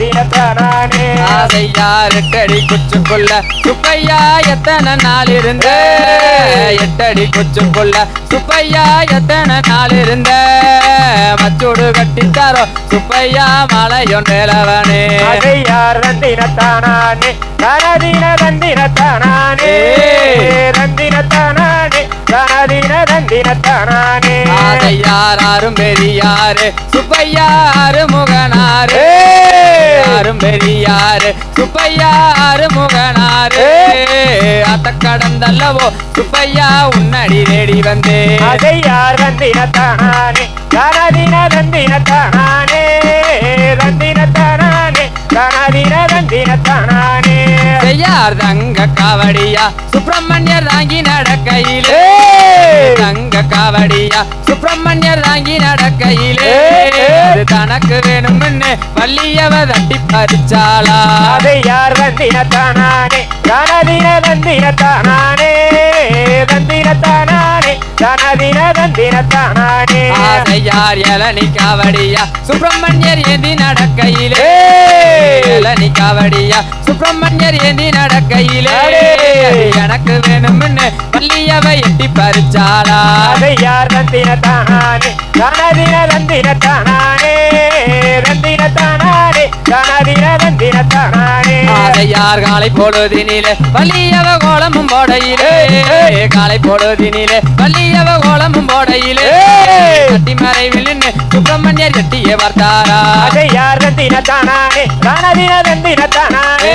தானானே ஆசையா எட்டடி குச்சுக்குள்ள சுப்பையா எத்தனை நாள் இருந்த? எட்டடி குச்சுக்குள்ள சுப்பையா எத்தனை நாள் இருந்த? மச்சோடு கட்டித்தாரோ சுப்பையா மலையொன்றேலவனே அதையார் தந்தின தானானே தனதின தந்தின தானானே தந்தின தானானே தனதின தந்தின தானானே ஆசையார் ஆறும் பெரியாரு சுப்பையா முகனாரு. யாரும் பெரியாரு சுப்பையா முகனாரு. அத்த கடந்தல்லவோ சுப்பையா உன்னடி தேடி வந்தே. அதையார் தந்தின தானானே தனதின தந்தின தானானே தானானே செய்யார் தங்க காவடியா சுப்பிரமணியர் தாங்கி நடக்கையிலே. தங்க காவடியா சுப்பிரமணியர் தாங்கி நடக்கையிலே. அது தனக்கு வேணும்னு பள்ளியவ தட்டி பறிச்சாளா. அதையார் தந்தின தானானே தனதின தந்தின தானானே தந்தின தானானே தனதின தந்தின தானானே ஆசையார் இளநி காவடியா சுப்பிரமணியர் ஏந்தி நடக்கையிலே. இளநி காவடியா சுப்பிரமணியர் ஏந்தி நடக்கையிலே. அது எனக்கு வேணும்னு பள்ளியவ எட்டி பறிச்சாளா? அதையார் தந்தின தானானே தனதின தந்தின தானானே தந்தின தானானே தனதின தந்தின தானானே ஆசையார் காலை பொழுதினிலே பள்ளியவ கோலமும் போடையிலே. காலை பொழுதினிலே பள்ளியவ கோலமும் போடையிலே. கட்டி மறைவில் சுப்பிரமணியர் எட்டியே பார்த்தாரா? அதையார் தந்தின தானானே தனதின தானானே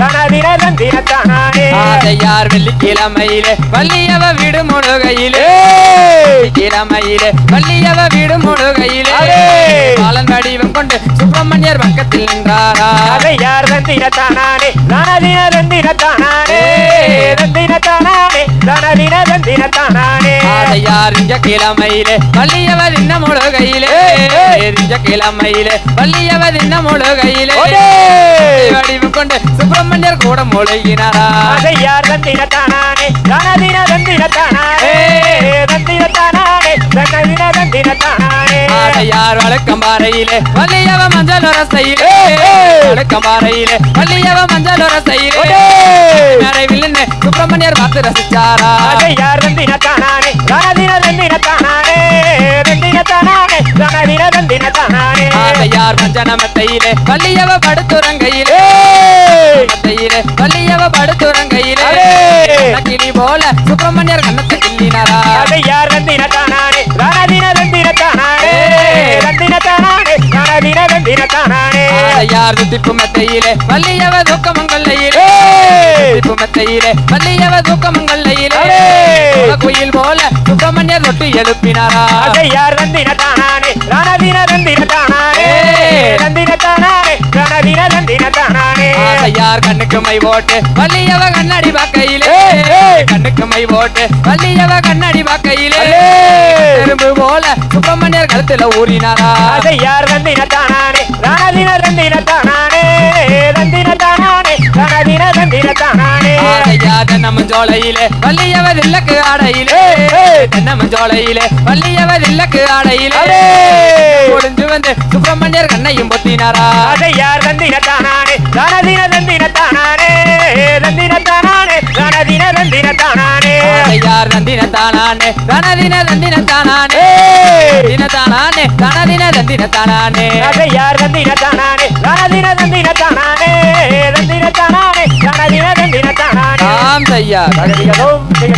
தனதின தந்தின தானானே ஆசையார் வெள்ளிக்கிழமையிலே பள்ளியவ வீடு முழுகையிலே கிழமையிலே பள்ளியவ வீடு முழுகையிலே பாலன் வடிவம் கொண்டு சுப்பிரமணியர் பக்கத்தில் நின்றாரா? அதையார் தந்தின தானானே தனதின தந்தின தானானே தனதின தந்தின இஞ்ச கிழமையிலே பள்ளியவ தின்ன முழுகையிலே. இஞ்ச கிழமையிலே பள்ளியவ தின்ன முழுகையிலே. வடிவம் கொண்டு சுப்பிரமணியர் கூட முழுகினாரா அதையார் தந்தின தானானே தனதின தந்தின தானானே தந்தின தானானே தனதின தந்தின தானானே ஆசையார் வழக்கம் பாறையிலே பள்ளியவ மஞ்சள் ரசையிலே வழக்கம் பாறையிலே பள்ளியவ மஞ்சள் ரசையிலே நிறைவில் சுப்பிரமணியர் பார்த்து ரசிச்சாரா? அதையார் தந்தின ஆசையார் மஞ்சனமத்தையிலே பள்ளியவ படுத்துறங்கையிலே மத்தையிலே பள்ளியவ படுத்துறங்கையிலே கிளி போல சுப்பிரமணியர் கண்ணத்தை கிள்ளினாரா அதையார் தந்தின தந்தின தானானே ஆசையார் துத்திப்பு மெத்தையிலே பள்ளியவ தூக்கமங்கல்லையிலே. துத்திப்பு மெத்தையிலே பள்ளியவ தூக்கமங்கல்லையிலே. குயில் போல சுப்பிரமணியர் தொட்டு எழுப்பினாரா? தந்தின தானானே தந்தின தானானே தனதின தந்தின தானானே ஆசையார் கண்ணுக்கு மை போட்டு பள்ளியவ கண்ணாடி பாக்கையிலே. மை போட்டு பள்ளியவ கண்ணாடி பாக்கையிலே எறும்பு போல சுப்பிரமணியர் கழுத்துல ஊறினாரா? அதையார் தந்தின தானானே தனதின தந்தின தானானே தந்தின தானானே தனதின தந்தின தானானே ஆசையார் தென்னமஞ்சோலையிலே பள்ளியவ தில்லக்கு ஆடையிலே. தென்னமஞ்சோலையிலே பள்ளியவ தில்லக்கு ஆடையிலே. ஒளிஞ்சு வந்து சுப்பிரமணியர் கண்ணையும் பொத்தினாரா? தானானே தனதின தந்தின தானானே தனதின தந்தின தானானே ஆசையார் நந்தின தானானே தனதின தந்தின தானானே தின தானானே தனதின தந்தின தானானே அதையார் தந்தின தானானே தனதின தந்தின தானானே தந்தின தானானே தனதின தந்தின தானானே ஆம் திகதி